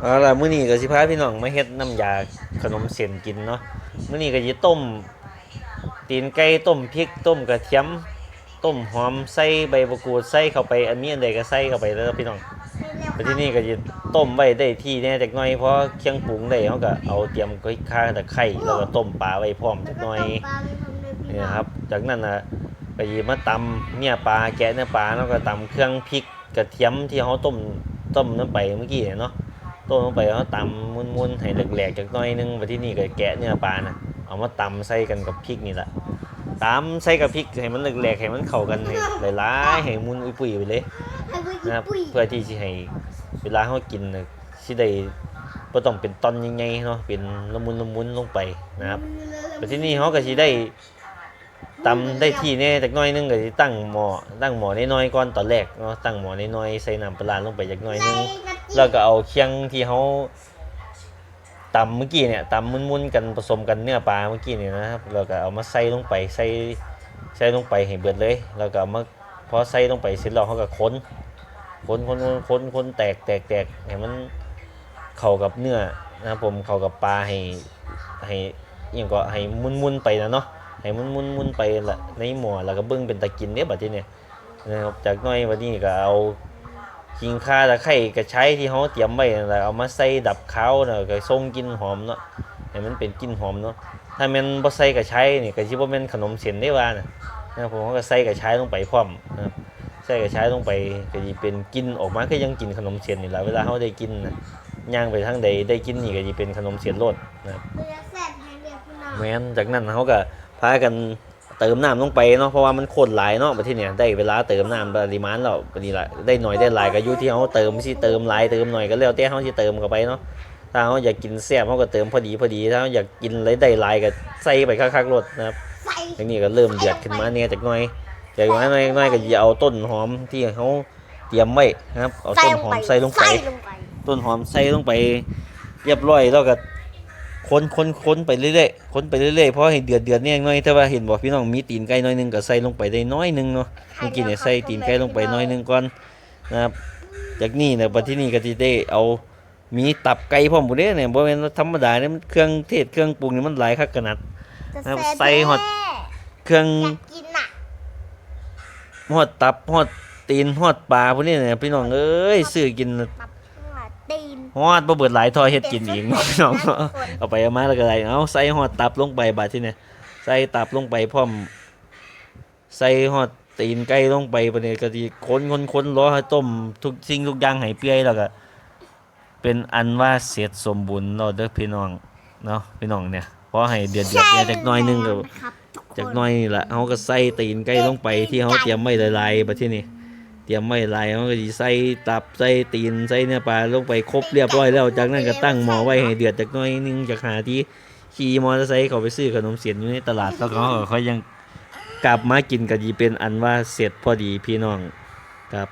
เอาล่ะมื้อนี้ก็สิพาพี่น้องมาเฮ็ดน้ำยาขนมเส้นกินเนาะมื้อนี้ก็สิต้ม ตีนไก่ต้มพริกต้มกระเทียม ต้มหอมใส่ใบมะกรูดใส่เข้าไปอันนี้อันใดก็ใส่เข้าไปแล้วพี่น้องไปที่นี่ก็สิต้มไว้ได้ที่แน่จักหน่อยเพราะเครื่องปรุงได้เฮาก็เอาเตรียมก้อยข่าตะไคร้แล้วก็ต้มปลาไว้พร้อมจักหน่อยนี่นะครับ จากนั้นน่ะก็สิมาตำเนี่ยปลาแกะเนื้อปลาแล้วก็ตำเครื่องพริกกระเทียมที่เฮาต้มต้มน้ำไปเมื่อกี้เนี่ยเนาะ ต้มลงไปแล้วตำมุนๆให้แหลกๆจากหน้อยนึงไปที่นี่ก็แกะเนื้อปลานะเอามาตำใส่กันกับพริกนี่แหละตำใส่กับพริกให้มันแหลกๆให้มันเข้ากันให้หลายๆให้มุนอุ้ยๆไปเลยนะครับเพื่อที่จะให้เวลาเขากินน่ะสิได้บ่ต้องเป็นตอนใหญ่ๆเนาะเป็นละมุนละมุนลงไปนะครับไปที่นี่เขาก็สิได้ตำได้ที่แน่จากหน้อยนึงก็สิตั้งหม้อตั้งหม้อน้อยๆก่อนตอนแรกเนาะตั้งหม้อน้อยๆใส่น้ำปลาร้าลงไปจากหน้อยนึง แล้วก็เอาเคียงที่เขาตำเมื่อกี้เนี่ยตำมุนๆกันผสมกันเนื้อปลาเมื่อกี้เนี่ยนะครับแล้วก็เอามาใส่ลงไปใส่ใส่ลงไปให้เบิดเลย แล้วก็เอามาพอใส่ลงไปเสร็จแล้วเขาก็ค้นค้นค้นค้นค้นค้นแตกแตกแตกให้มันเข้ากับเนื้อนะครับผมเข้ากับปลาให้ให้ยังก็ให้มุนๆไปนะเนาะให้มุนมุนมุนไปละในหม้อแล้วก็เบิ่งเป็นตะกินเนี่ยบัดนี้เนี่ยนะครับจากน้อยวันนี้ก็เอา กิงค่าตะไคร้กระใช้ที่เขาเตรียมไว้นั่นแหละเอามาใส่ดับขาวเนาะก็ส่งกลิ่นหอมเนาะให้มันเป็นกลิ่นหอมเนาะถ้าแมันบ่ใส่กระใช้นี่ก็สิบ่แม่นขนมเส้นได้ว่านะนะครับผมก็ใส่กระใช้ลงไปพร้อมนะครับใส่กระใช้ลงไปก็สิเป็นกลิ่นออกมาคือยังกินขนมเส้นนี่แหละเวลาเขาได้กินนะย่างไปทางใดได้กินนี่ก็สิเป็นขนมเส้นโลดนะครับแม้นจากนั้นเขาก็พากัน เติมน้ำลงไปเนาะเพราะว่ามันข้นหลายเนาะประเทศเนี่ยได้เวลาเติมน้ำปริมาณแล้วปนี้ละได้หน่อยได้หลายก็อยู่ที่เขาเติมสิเติมหลายเติมหน่อยก็แล้วแต่เขาสิเติมเข้าไปเนาะถ้าเขาอยากกินแซ่บเขาก็เติมพอดีพอดีถ้าเขาอยากกินอะไรได้หลายก็ใส่ไปคักๆรสนะครับทีนี้ก็เริ่มเดือดขึ้นมาเนี่ยจากหน่อยจากหน่อยหน่อยหน่อยก็จะเอาต้นหอมที่เขาเตรียมไว้นะครับเอาต้นหอมใส่ลงไปใส่ลงไปต้นหอมใส่ลงไป เรียบร้อยแล้วก็ คนคนคนไปเรื่อยๆคนไปเรื่อยๆเพราะให้เดือดเดือดเนี่ยน้อยแต่ว่าเห็นบอกพี่น้องมีตีนไก่น้อยหนึงก็ใส่ลงไปได้น้อยหนึงเนาะเมื่อกี้เนี่ยใส่ตีนไก่ลงไปน้อยหนึงก่อนนะครับจากนี้เนี่ยปัจจุบันก็ที่ได้เอามีตับไก่พร้อมหมดเลยเนี่ยบ่แม่นว่าธรรมดาเนี่ยมันเครื่องเทศเครื่องปรุงนี่มันหลายคักขนาดจะครับแซ่บใส่หอดเครื่องอยากกินอะฮอดตับฮอดตีนฮอดปลาพวกนี้เนี่ยพี่น้องเอ้ยซื้อกินปับหัวตีน ฮอดบ่เบิดหลายทอเฮ็ดกินเองเนาะพี่น้องเนาะเอาไปเอามาแล้วก็ได้เอาใส่หอดตับลงไปบาดที่เนี่ยใส่ตับลงไปพร้อม ใส่หอดตีนไก่ลงไปประเดี๋ยวก็ดีคนคนคนรอให้ต้มทุกสิ่งทุกอย่างให้เปื่อยแล้วก็เป็นอันว่าเสร็จสมบูรณ์เนาะเด้อพี่น้องเนาะพี่น้องเนี่ยพอให้เดือดเดือดเนี่ยจักหน้อยหนึงก็ครับทุกคน จักหน้อยนี่ละเขาก็ใส่ตีนไก่ลงไปที่เขาเตรียมไว้หลายๆบาดที่นี่ เตรียมไม้ลายมันก็สิใส่ตับใส่ตีนใส่เนื้อปลาลงไปครบเรียบร้อยแล้วจากนั้นก็ตั้งหม้อไว้ให้เดือดจากหน้อยนึงจากหาที่ขี่มอเตอร์ไซค์เขาไปซื้อขนมเสียนอยู่ในตลาดแล้วก็เขายังกลับมากินกันยีเป็นอันว่าเสร็จพอดีพี่น้องครับ